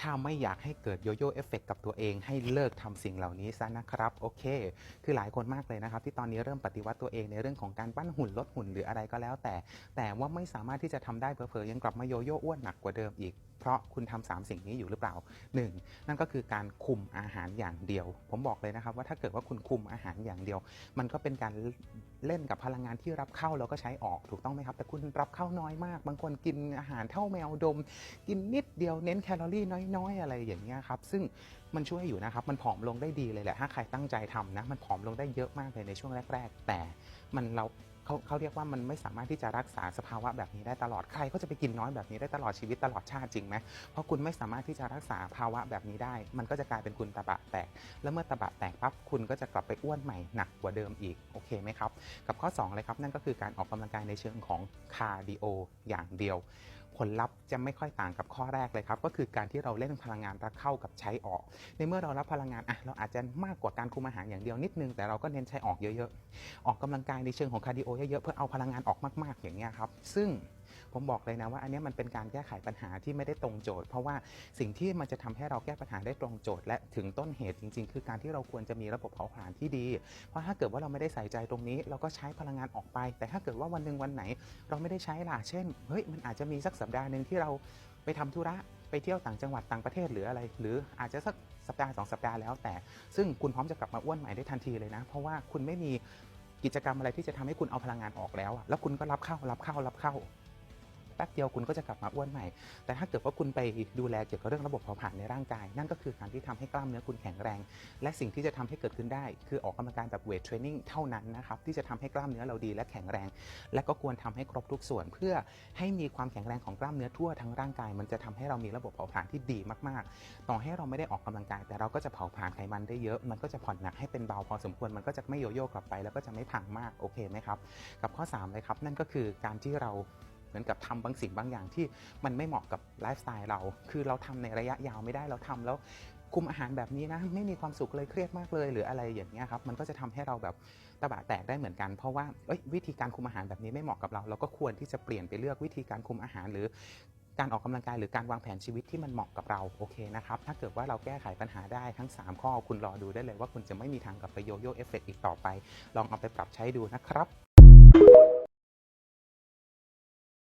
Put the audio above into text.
ถ้าไม่อยากให้เกิดโยโย่เอฟเฟกกับตัวเองให้เลิกทำสิ่งเหล่านี้ซะนะครับโอเค คือหลายคนมากเลยนะครับที่ตอนนี้เริ่มปฏิวัติตัวเองในเรื่องของการปั้นหุ่นลดหุ่นหรืออะไรก็แล้ว แต่ แต่ว่าไม่สามารถที่จะทำได้เผลอๆยังกลับมาโยโย่อ้วนหนักกว่าเดิมอีกเพราะคุณทำสามสิ่งนี้อยู่หรือเปล่า 1. นั่นก็คือการคุมอาหารอย่างเดียว ผมบอกเลยนะครับว่าถ้าเกิดว่าคุณคุมอาหารอย่างเดียว มันก็เป็นการเล่นกับพลังงานที่รับเข้าแล้วก็ใช้ออกถูกต้องไหมครับ แต่คุณรับเข้าน้อยมาก บางคนกินอาหารเท่าแมวดม กินนิดเดียวเน้นแคลอรี่น้อยๆอะไรอย่างเงี้ยครับซึ่งมันช่วยอยู่นะครับมันผอมลงได้ดีเลยแหละถ้าใครตั้งใจทำนะมันผอมลงได้เยอะมากเลยในช่วงแรก ๆ แต่มันเราเขาเขาเรียกว่ามันไม่สามารถที่จะรักษาสภาวะแบบนี้ได้ตลอดใครก็จะไปกินน้อยแบบนี้ได้ตลอดชีวิตตลอดชาติจริงไหมเพราะคุณไม่สามารถที่จะรักษาภาวะแบบนี้ได้ มันก็จะกลายเป็นคุณตะบะแตก แล้วเมื่อตะบะแตกปั๊บคุณก็จะกลับไปอ้วนใหม่หนักกว่าเดิมอีกโอเคไหมครับ กับข้อ2เลยครับนั่นก็คือการออกกำลังกายในเชิงของคาร์ดิโออย่างเดียว ผลลัพธ์จะไม่ค่อยต่างกับข้อแรกเลยครับ ก็คือการที่เราเล่นพลังงานรับเข้ากับใช้ออก ในเมื่อเรารับพลังงานอะเราอาจจะมากกว่าการคุมอาหารอย่างเดียวนิดนึงแต่เราก็เน้นใช้ออกเยอะๆ ออกกำลังกายในเชิงของคาร์ดิโอเยอะๆเพื่อเอาพลังงานออกมากๆอย่างเงี้ยครับซึ่ง ผมบอกเลยนะว่าอันนี้มันเป็นการแก้ไขปัญหาที่ไม่ได้ตรงโจทย์ เพราะว่าสิ่งที่มันจะทำให้เราแก้ปัญหาได้ตรงโจทย์ และถึงต้นเหตุจริง ๆ คือการที่เราควรจะมีระบบเผาผลาญที่ดี เพราะถ้าเกิดว่าเราไม่ได้ใส่ใจตรงนี้ เราก็ใช้พลังงานออกไป แต่ถ้าเกิดว่าวันหนึ่งวันไหน เราไม่ได้ใช้ล่ะเช่นเฮ้ยมันอาจจะมีสักสัปดาห์หนึ่งที่เราไปทำธุระไปเที่ยวต่างจังหวัดต่างประเทศหรืออะไร หรืออาจจะสักสัปดาห์สองสัปดาห์แล้วแต่ ซึ่งคุณพร้อมจะกลับมาอ้วนใหม่ได้ทันทีเลยนะ เพราะว่าคุณไม่มีกิจกรรมอะไรที่จะทำให้คุณเอาพลังงานออกแล้ว แล้วคุณก็รับเข้ารับเข้ารับเข้า ป๊บเดียวคุณก็จะกลับมาอ้วนใหม่ แต่ถ้าเกิดว่าคุณไปดูแลเกี่ยวกับเรื่องระบบเผาผลาญในร่างกาย นั่นก็คือการที่ทำให้กล้ามเนื้อคุณแข็งแรง และสิ่งที่จะทำให้เกิดขึ้นได้ คือออกกำลังกายแบบเวทเทรนนิ่งเท่านั้นนะครับที่จะทำให้กล้ามเนื้อเราดีและแข็งแรง และก็ควรทำให้ครบทุกส่วน เพื่อให้มีความแข็งแรงของกล้ามเนื้อทั่วทั้งร่างกาย มันจะทำให้เรามีระบบเผาผลาญที่ดีมากๆ ต่อให้เราไม่ได้ออกกำลังกาย แต่เราก็จะเผาผลาญไขมันได้เยอะ มันก็จะผ่อนหนักให้เป็นเบาพอสมควร มันก็จะไม่โยโย่กลับไป แล้วก็จะไม่พังมาก โอเคไหมครับ กับข้อ3เลยครับ นั่นก็คือการที่เรา เหมือนกับทำบางสิ่งบางอย่างที่มันไม่เหมาะกับไลฟ์สไตล์เรา คือเราทำในระยะยาวไม่ได้เราทำแล้วคุมอาหารแบบนี้นะไม่มีความสุขเลยเครียดมากเลย หรืออะไรอย่างเงี้ยครับมันก็จะทำให้เราแบบตะบะแตกได้เหมือนกัน เพราะว่าวิธีการคุมอาหารแบบนี้ไม่เหมาะกับเรา เราก็ควรที่จะเปลี่ยนไปเลือกวิธีการคุมอาหารหรือการออกกำลังกายหรือการวางแผนชีวิตที่มันเหมาะกับเราโอเคนะครับถ้าเกิดว่าเราแก้ไขปัญหาได้ทั้ง 3 ข้อคุณรอดูได้เลยว่าคุณจะไม่มีทางกลับไปโยโย่เอฟเฟกอีกต่อไป ลองเอาไปปรับใช้ดูนะครับ